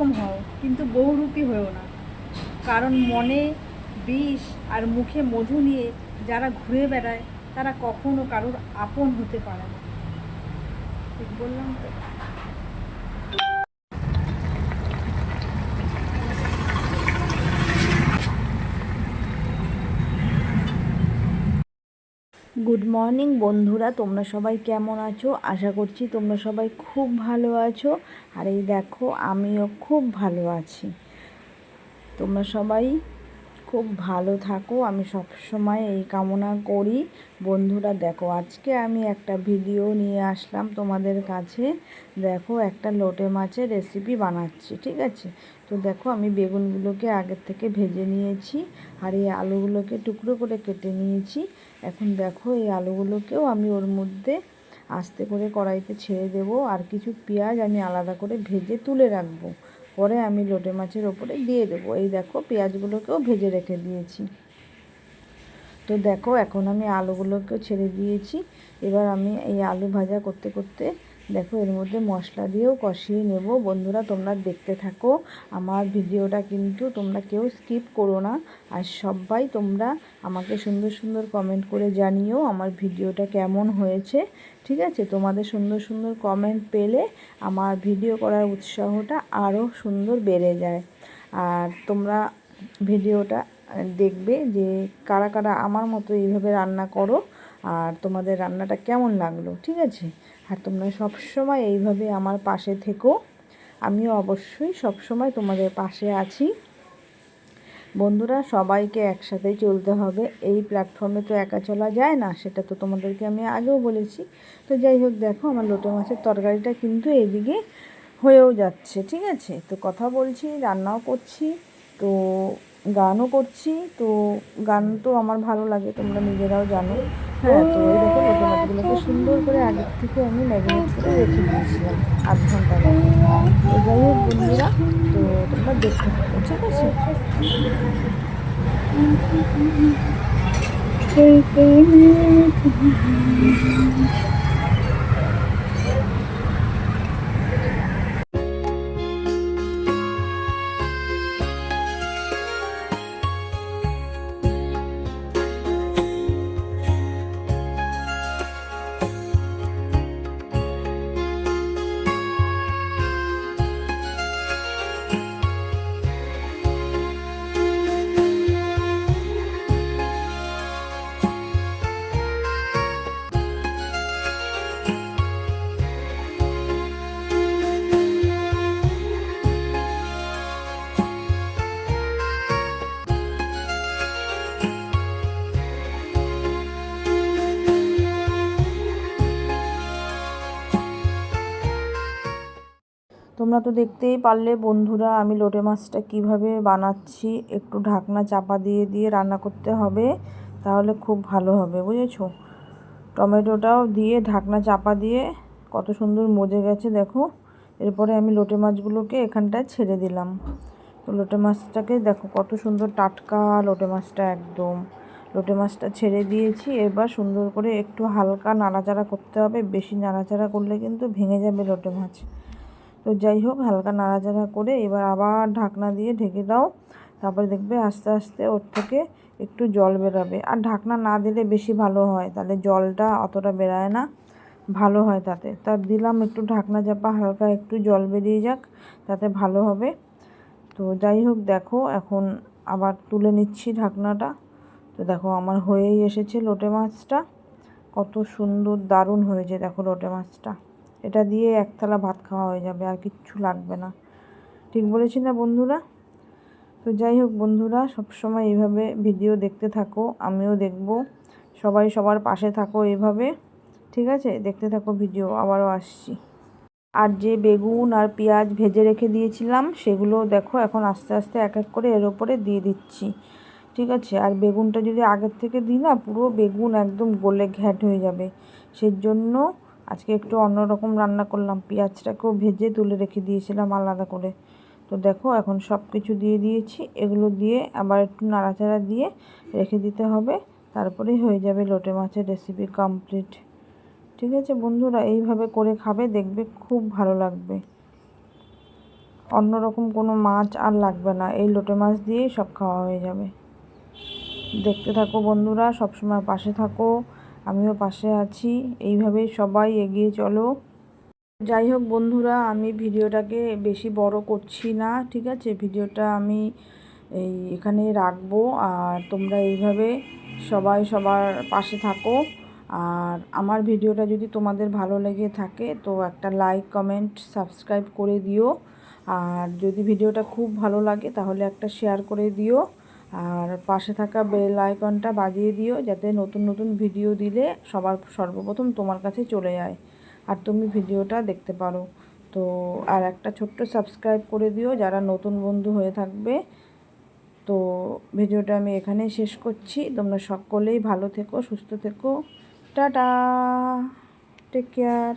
অন্যরকম হও, কিন্তু বহুরূপী হয়েও না। কারণ মনে, বিষ আর মুখে মধু নিয়ে যারা ঘুরে বেড়ায়, তারা কখনো কারোর আপন হতে পারে না। ঠিক বললাম তো? গুড মর্নিং বন্ধুরা, তোমরা সবাই কেমন আছো? আশা করছি তোমরা সবাই খুব ভালো আছো। আর এই দেখো, আমিও খুব ভালো আছি। তোমরা সবাই খুব ভালো থাকো। আমি সব সময় এই কামনা করি। বন্ধুরা, দেখো, আজকে আমি একটা ভিডিও নিয়ে আসলাম তোমাদের কাছে। দেখো, একটা লোটে মাছের রেসিপি বানাচ্ছি, ঠিক আছে? তো দেখো, আমি বেগুনগুলোকে আগের থেকে ভেজে নিয়েছি আর এই আলুগুলোকে টুকরো করে কেটে নিয়েছি। এখন দেখো এই আলুগুলোকেও আমি ওর মধ্যে আস্তে করে কড়াইতে ছেড়ে দেব। আর কিছু পেঁয়াজ আমি আলাদা করে ভেজে তুলে রাখব। পরে আমি লোটে মাছের ওপরে দিয়ে দেবো। এই দেখো পেঁয়াজগুলোকেও ভেজে রেখে দিয়েছি। তো দেখো, এখন আমি আলুগুলোকেও ছেড়ে দিয়েছি। এবার আমি এই আলু ভাজা করতে করতে দেখো, এর মধ্যে মশলা দিয়েও কষিয়ে নেব। বন্ধুরা, তোমরা দেখতে থাকো। আমার ভিডিওটা কিন্তু তোমরা কেউ স্কিপ করো না। আর সবাই তোমরা আমাকে সুন্দর সুন্দর কমেন্ট করে জানিও আমার ভিডিওটা কেমন হয়েছে। ঠিক আছে? তোমাদের সুন্দর সুন্দর কমেন্ট পেলে আমার ভিডিও করার উৎসাহটা আরও সুন্দর বেড়ে যায়। আর তোমরা ভিডিওটা দেখবে যে কারা কারা আমার মতো এইভাবে রান্না করো আর তোমাদের রান্নাটা কেমন লাগল, ঠিক আছে? আর তোমরা সবসময় এইভাবে আমার পাশে থেকো। আমিও অবশ্যই সবসময় তোমাদের পাশে আছি। বন্ধুরা, সবাইকে একসাথেই চলতে হবে। এই প্ল্যাটফর্মে তো একা চলা যায় না, সেটা তো তোমাদেরকে আমি আগেও বলেছি। তো যাই হোক, দেখো আমার লোটো মাছের তরকারিটা কিন্তু এদিকে হয়েও যাচ্ছে, ঠিক আছে? তো কথা বলছি, রান্নাও করছি। তো গানও করছি তো গান তো আমার ভালো লাগে তোমরা নিজেরাও জানো। হ্যাঁ তো এই দেখো লোটো সুন্দর করে আগের থেকে আমি ম্যারিনেট করে রেখে দিয়েছিলাম আধ ঘণ্টা মতো তো যাই হোক বন্ধুরা তো তোমরা দেখতে থাকো ঠিক আছে? তোমরা তো দেখতেই পারলে বন্ধুরা, আমি লোটে মাছটা কীভাবে বানাচ্ছি, একটু ঢাকনা চাপা দিয়ে দিয়ে রান্না করতে হবে, তাহলে খুব ভালো হবে, বুঝেছ? টমেটোটাও দিয়ে ঢাকনা চাপা দিয়ে কত সুন্দর মজে গেছে, দেখো। এরপরে আমি লোটে মাছগুলোকে এখানটায় ছেড়ে দিলাম। তো লোটে মাছটাকে দেখো কত সুন্দর টাটকা লোটে মাছটা একদম। লোটে মাছটা ছেড়ে দিয়েছি, এবার সুন্দর করে একটু হালকা নাড়াচাড়া করতে হবে, বেশি নাড়াচাড়া করলে কিন্তু ভেঙে যাবে লোটে মাছ। তো যাই হোক, হালকা নাড়াচাড়া করে এবার আবার ঢাকনা দিয়ে ঢেকে দাও। তারপরে দেখবে আস্তে আস্তে ওর থেকে একটু জল বেরোবে। আর ঢাকনা না দিলে বেশি ভালো হয়, তাহলে জলটা অতটা বেরায় না। ভালো হয় তাতে। তা দিলাম একটু ঢাকনা চাপা, হালকা একটু জল বেরিয়ে যাক, তাতে ভালো হবে। তো যাই হোক, দেখো এখন আবার তুলে নিচ্ছি ঢাকনাটা। তো দেখো আমার হয়েই এসেছে লোটে মাছটা। কত সুন্দর, দারুণ হয়েছে দেখো লোটে মাছটা। এটা দিয়ে এক থালা ভাত খাওয়া হয়ে যাবে, আর কিচ্ছু লাগবে না। ঠিক বলেছি না বন্ধুরা? তো যাই হোক বন্ধুরা, সবসময় এইভাবে ভিডিও দেখতে থাকো, আমিও দেখব। সবাই সবার পাশে থাকো এইভাবে ঠিক আছে? দেখতে থাকো ভিডিও, আবারও আসছি। আর যে বেগুন আর পেঁয়াজ ভেজে রেখে দিয়েছিলাম, সেগুলো দেখো এখন আস্তে আস্তে এক এক করে এর ওপরে দিয়ে দিচ্ছি, ঠিক আছে? আর বেগুনটা যদি আগের থেকে দিই না, পুরো বেগুন একদম গলে ঘ্যাট হয়ে যাবে। সেই জন্য আজকে একটু অন্যরকম রান্না করলাম। পেঁয়াজটাকেও ভেজে তুলে রেখে দিয়েছিলাম আলাদা করে। তো দেখো, এখন সব কিছু দিয়ে দিয়েছি। এগুলো দিয়ে আবার একটু নাড়াচাড়া দিয়ে রেখে দিতে হবে। তারপরেই হয়ে যাবে লোটে মাছের রেসিপি কমপ্লিট ঠিক আছে বন্ধুরা, এইভাবে করে খাবে, দেখবে খুব ভালো লাগবে। অন্যরকম কোনো মাছ আর লাগবে না। এই লোটে মাছ দিয়েই সব খাওয়া হয়ে যাবে। দেখতে থাকো বন্ধুরা, সবসময় পাশে থাকো। আমিও পাশে আছি। এইভাবেই সবাই এগিয়ে চলো। যাই হোক বন্ধুরা, আমি ভিডিওটাকে বেশি বড় করছি না, ঠিক আছে? ভিডিওটা আমি এই এখানে রাখব। আর তোমরা এইভাবে সবাই সবার পাশে থাকো। আর আমার ভিডিওটা যদি তোমাদের ভালো লেগে থাকে, তো একটা লাইক, কমেন্ট, সাবস্ক্রাইব করে দিও। আর যদি ভিডিওটা খুব ভালো লাগে, তাহলে একটা শেয়ার করে দিও। আর পাশে থাকা বেল আইকনটা বাজিয়ে দিও যাতে নতুন নতুন ভিডিও দিলে সবার সর্বপ্রথম তোমার কাছে চলে যায়। আর তুমি ভিডিওটা দেখতে পারো। তো আর একটা ছোট্ট সাবস্ক্রাইব করে দিও যারা নতুন বন্ধু হয়ে থাকবে। তো ভিডিওটা আমি এখানেই শেষ করছি। তোমরা সকলেই ভালো থেকো, সুস্থ থেকো। টাটা! Take care